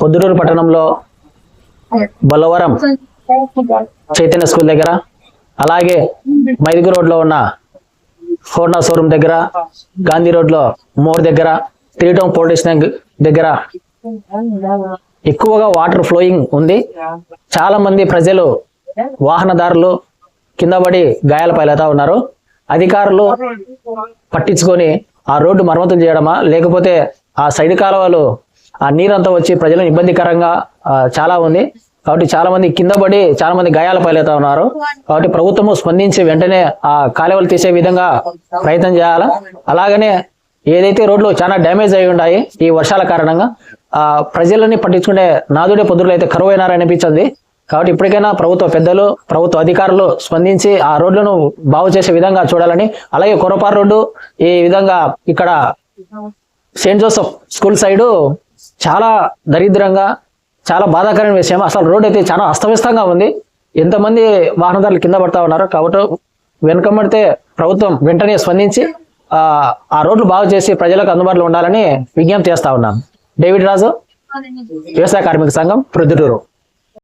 పొద్దుటూరు పట్టణంలో బొల్లవరం చైతన్య స్కూల్ దగ్గర అలాగే మైదుగు రోడ్లో ఉన్న ఫోర్నా షోరూమ్ దగ్గర గాంధీ రోడ్లో మోర్ దగ్గర త్రీ టౌన్ పోలీస్ దగ్గర ఎక్కువగా వాటర్ ఫ్లోయింగ్ ఉంది. చాలా మంది ప్రజలు వాహనదారులు కింద పడి గాయాల పాలవుతా ఉన్నారు. అధికారులు పట్టించుకొని ఆ రోడ్డు మరమ్మతులు చేయడమా లేకపోతే ఆ సైడ్ కాలువలు ఆ నీరంతా వచ్చి ప్రజలను ఇబ్బందికరంగా చాలా ఉంది. కాబట్టి చాలా మంది కింద పడి చాలా మంది గాయాల పాలవుతా ఉన్నారు. కాబట్టి ప్రభుత్వము స్పందించి వెంటనే ఆ కాలువలు తీసే విధంగా ప్రయత్నం చేయాలా? అలాగనే ఏదైతే రోడ్లు చాలా డ్యామేజ్ అయి ఉన్నాయి ఈ వర్షాల కారణంగా ఆ ప్రజలని పట్టించుకునే నాదుడే పొద్దులు అయితే కరువు అనిపించింది. కాబట్టి ఇప్పటికైనా ప్రభుత్వ పెద్దలు ప్రభుత్వ అధికారులు స్పందించి ఆ రోడ్లను బాగు చేసే విధంగా చూడాలని అలాగే కొరపారు రోడ్డు ఈ విధంగా ఇక్కడ సెయింట్ జోసఫ్ స్కూల్ సైడు చాలా దరిద్రంగా చాలా బాధాకరమైన విషయం అసలు రోడ్ అయితే చాలా అస్తవ్యస్తంగా ఉంది. ఎంతమంది వాహనదారులు కింద పడతా ఉన్నారు? కాబట్టి వెనుకబడితే ప్రభుత్వం వెంటనే స్పందించి ఆ రోడ్లు బాగు చేసి ప్రజలకు అందుబాటులో ఉండాలని విజ్ఞప్తి చేస్తా ఉన్నాం. డేవిడ్ రాజు వ్యవసాయ కార్మిక సంఘం ప్రొద్దుటూరు.